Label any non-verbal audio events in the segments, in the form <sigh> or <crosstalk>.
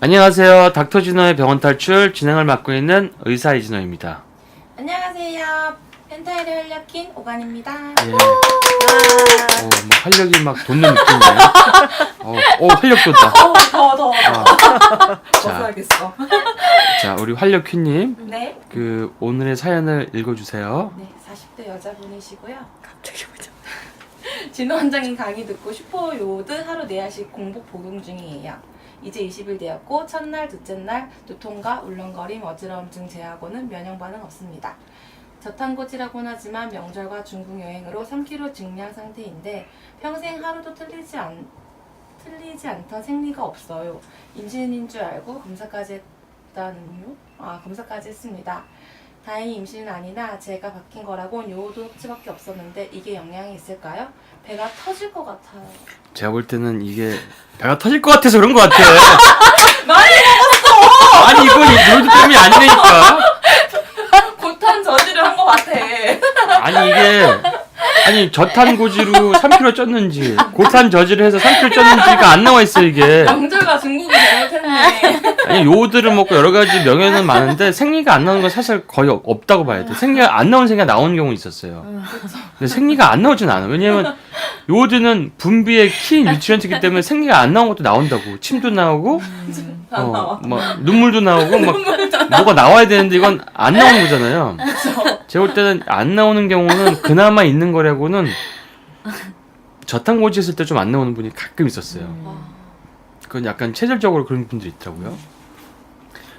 안녕하세요. 닥터진호의 병원 탈출 진행을 맡고 있는 의사 이진호입니다. 안녕하세요. 펜타일의 활력킨 오간입니다. 예. 어, 뭐 활력이 막 돋는 느낌이에요. 어, 어, 활력 돋다. 어, 더워. 자, 벗어야겠어. 자, 우리 활력 큐님, 네. 그 오늘의 사연을 읽어주세요. 네, 40대 여자분이시고요. 갑자기 보자. 진호 원장님 강의 듣고 슈퍼 요드 하루 4알씩 공복 복용 중이에요. 이제 20일 되었고 첫날, 둘째 날 두통과 울렁거림, 어지러움증 제하고는 면역 반응 없습니다. 저탄고지라곤 하지만 명절과 중국 여행으로 3kg 증량 상태인데 평생 하루도 틀리지 않 틀리지 않던 생리가 없어요. 임신인 줄 알고 검사까지 했다는요? 아 검사까지 했습니다. 다행히 임신은 아니나 제가 바뀐 거라곤 요오도 섭취밖에 없었는데 이게 영향이 있을까요? 배가 터질 것 같아요. 제가 볼 때는 이게 배가 터질 것 같아서 그런 것 같아. <laughs> 많이 아니, 이건 로드 때문이 아니라니까. <laughs> 고탄 저지를 한 것 같아. 아니, 이게. 아니, 저탄 고지로 3kg 쪘는지, 고탄 저지를 해서 3kg 쪘는지가 안 나와 있어, 이게. 명절과 중국이 잘못했네. 아니 요오드를 먹고 여러 가지 명예는 많은데 생리가 안 나오는 건 사실 거의 없- 없다고 봐야 돼. 생리가 안 나오는 생리가 나오는 경우 있었어요. 근데 생리가 안 나오진 않아. 왜냐면 요오드는 분비의 키 뉴트리언트이기 <laughs> 때문에 생리가 안 나온 것도 나온다고. 침도 나오고, <laughs> 안 어, 나와. 뭐 눈물도 나오고, 막 뭐가 나와야 되는데 이건 안 나오는 거잖아요. <laughs> 제가 볼 때는 안 나오는 경우는 그나마 있는 거라고는 저탄고지 했을 때 좀 안 나오는 분이 가끔 있었어요. 그건 약간 체질적으로 그런 분들이 있더라고요.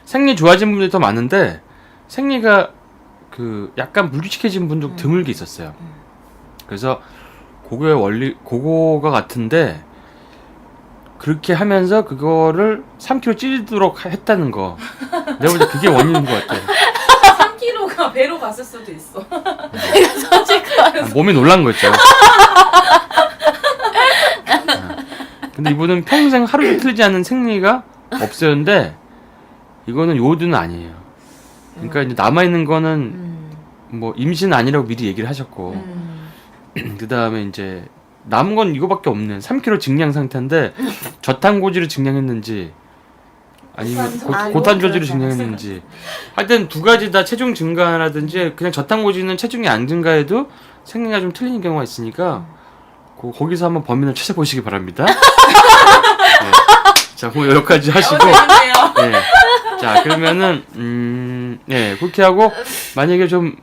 생리 좋아진 분들이 더 많은데 생리가 그 약간 불규칙해진 분도 드물게 있었어요. 그래서 그거의 원리 그거가 같은데 그렇게 하면서 그거를 3kg 찌도록 했다는 거 내가 볼 때 그게 원인인 것 같아. 3kg가 배로 갔을 수도 있어. 아, 몸이 놀란 거죠. 아, 근데 이분은 평생 하루도 틀리지 않는 생리가 없었는데 이거는 요드는 아니에요. 그러니까 이제 남아 있는 거는 음. 뭐 임신 아니라고 미리 얘기를 하셨고 음. <clears throat> 그 다음에 이제 남은 건 이거밖에 없는 3kg 증량 상태인데 <laughs> 저탄고지를 증량했는지 아니면 고, 아, 고탄 저지를 그러지 증량했는지 하여튼 두 가지 다 체중 증가라든지 그냥 저탄고지는 체중이 안 증가해도 생리가 좀 틀리는 경우가 있으니까 고- 거기서 한번 범인을 찾아보시기 바랍니다. <laughs> 네. 자, 뭐 여기까지 하시고. 네. 자, 그러면은, 음, 네, 그렇게 하고, 만약에 좀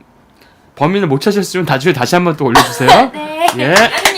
범인을 못 찾으셨으면 나중에 다시 한번 또 올려주세요. <laughs> 네. 예.